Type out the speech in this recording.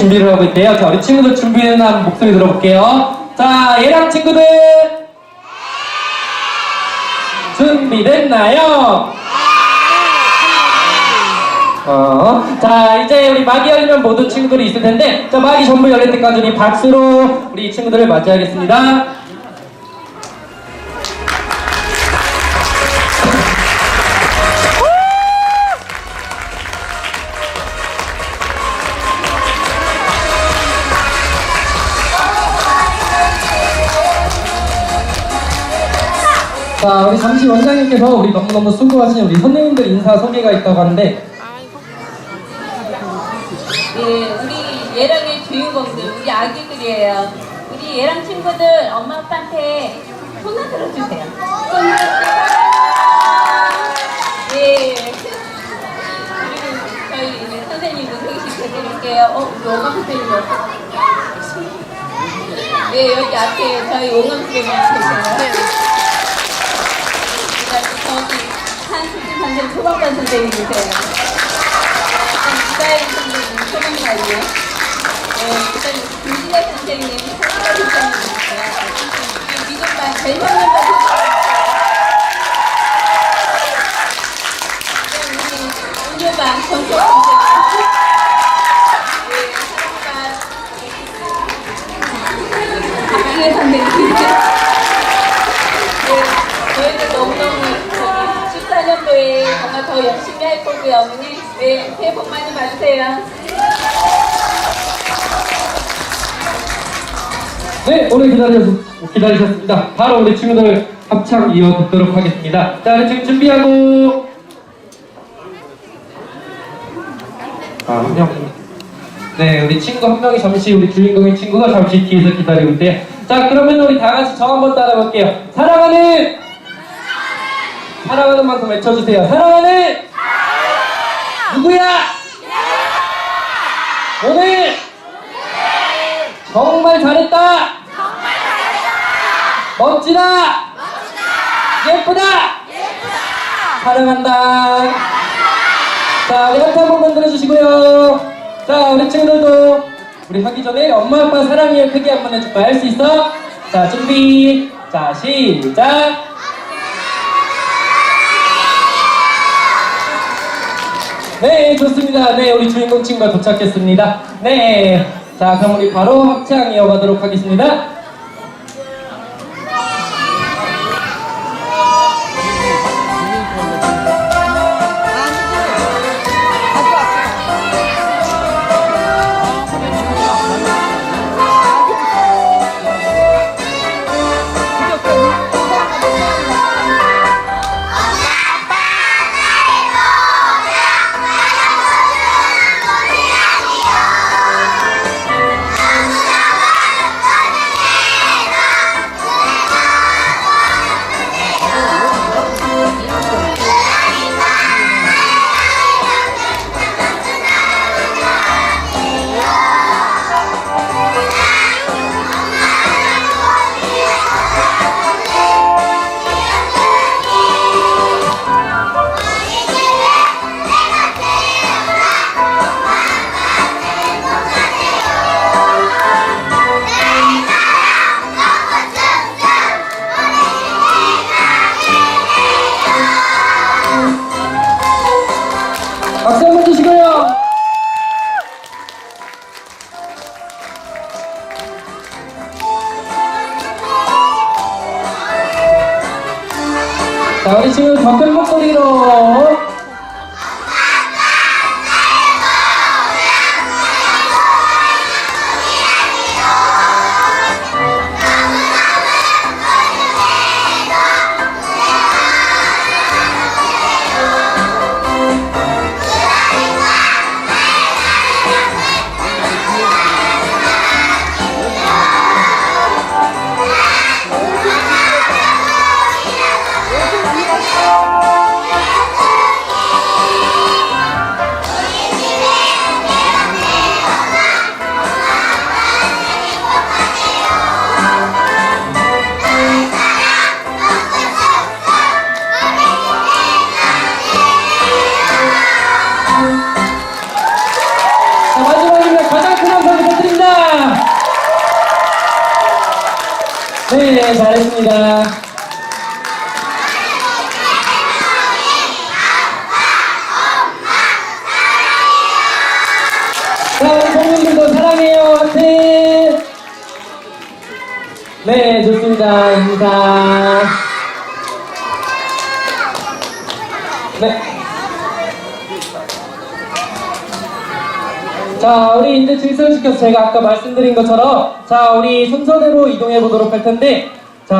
준비를 하고 있대요. 자, 우리 친구들 준비한 목소리 들어볼게요. 자, 얘랑 친구들 준비됐나요? 어, 자, 이제 우리 막이 열리면 모든 친구들이 있을 텐데, 자, 막이 전부 열릴 때까지 우리 박수로 우리 친구들을 맞이하겠습니다. 자, 우리 잠시 원장님께서 우리 너무너무 수고하신 우리 선생님들 인사 소개가 있다고 하는데, 예, 우리 예랑의 주인공들, 우리 아기들이에요. 우리 예랑 친구들 엄마 아빠한테 손을 들어주세요. 예. 그리고 저희 이제 선생님도 소개시켜드릴게요. 어, 우리 오감 선생님 어디? 예, 여기 앞에 저희 오감 선생님 계세요. 그다음에 저기 한 수진 선생님, 소방관 선생님이세요. 이다희 선생님 소방관이요. 네, 그다음에 김진애 선생님 소방관 선생님이세요. 미국반 배현님도 우리 운유반 전속 선생님. 네, 박기혜 선생님. 네, 저희도 너무너무 저기 14년도에 정말 더 열심히 할 거고요, 어머니. 네, 새해 복 많이 받으세요. 네, 오래 기다리셨, 기다리셨습니다. 바로 우리 친구들 합창 이어 듣도록 하겠습니다. 자, 지금 준비하고. 아, 한 명. 네, 우리 친구 한 명이 잠시, 우리 주인공의 친구가 잠시 뒤에서 기다리고 있대요. 자, 그러면 우리 다 같이 저 한번 따라볼게요. 사랑하는! 사랑하는 만큼 외쳐주세요. 사랑하는! 누구야? 오늘! 정말 잘했다! 멋지다! 예쁘다! 사랑한다! 자, 우리 한번 한번 만들어주시고요. 자, 우리 친구들도 우리 하기 전에 엄마 아빠 사랑해요 크게 한번 해줄까? 할 수 있어? 자, 준비. 자, 시작. 네, 좋습니다. 네, 우리 주인공 친구가 도착했습니다. 네. 자, 그럼 우리 바로 합창 이어가도록 하겠습니다. 자, 우리 지금 더큰 목소리로. 네, 잘했습니다. 자, 우리 성민들도 사랑해요. 하트. 네, 좋습니다. 인사. 네. 자, 우리 이제 질서를 지켜서 제가 아까 말씀드린 것처럼 자, 우리 순서대로 이동해 보도록 할 텐데